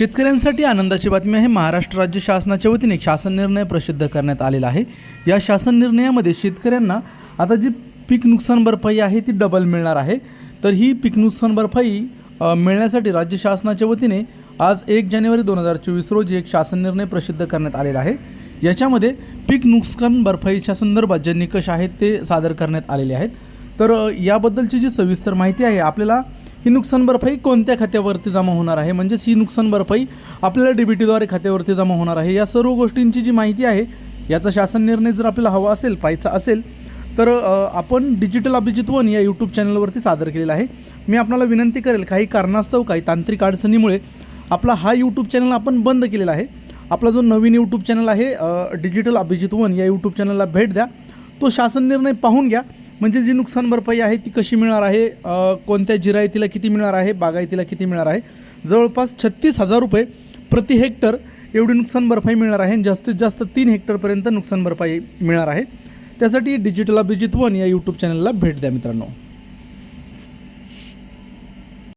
शेतकऱ्यांसाठी आनंदाची बातमी आहे. महाराष्ट्र राज्य शासनाच्या वतीने एक शासन निर्णय प्रसिद्ध करण्यात आलेला आहे. या शासन निर्णयामध्ये शेतकऱ्यांना आता जी पीक नुकसान भरपाई आहे ती डबल मिळणार आहे. तर ही पीक नुकसान भरपाई मिळण्यासाठी राज्य शासनाच्या वतीने आज एक जानेवारी दोन हजार चोवीस रोजी एक शासन निर्णय प्रसिद्ध करण्यात आलेला आहे. याच्यामध्ये पीक नुकसान भरपाईच्या संदर्भात जे निकष आहेत ते सादर करण्यात आलेले आहेत. तर याबद्दलची जी सविस्तर माहिती आहे आपल्याला ही नुकसान भरपाई कोणत्या खात्यावरती जमा होणार आहे? म्हणजेच ही नुकसान भरपाई आपल्याला डी बी टीद्वारे खात्यावरती जमा होणार आहे. या सर्व गोष्टींची जी माहिती आहे याचा शासन निर्णय जर आपल्याला हवा असेल पाहायचा असेल तर आपण डिजिटल अभिजित वन या यूट्यूब चॅनलवरती सादर केलेला आहे. मी आपल्याला विनंती करेल काही कारणास्तव काही तांत्रिक अडचणीमुळे आपला हा यूट्यूब चॅनल आपण बंद केलेला आहे. आपला जो नवीन यूट्यूब चॅनल आहे डिजिटल अभिजित वन या यूट्यूब चॅनलला भेट द्या. तो शासन निर्णय पाहून घ्या. म्हणजे जी नुकसान भरपाई आहे ती कशी मिळणार आहे? कोणत्या जिरायतीला किती मिळणार आहे? बागायतीला किती मिळणार आहे? जवळपास छत्तीस हजार रुपये प्रति हेक्टर एवढी नुकसान भरपाई मिळणार आहे जास्तीत जास्त तीन हेक्टरपर्यंत नुकसान भरपाई मिळणार आहे. त्यासाठी डिजिटल अभिजित वन या यूट्यूब चॅनलला भेट द्या मित्रांनो.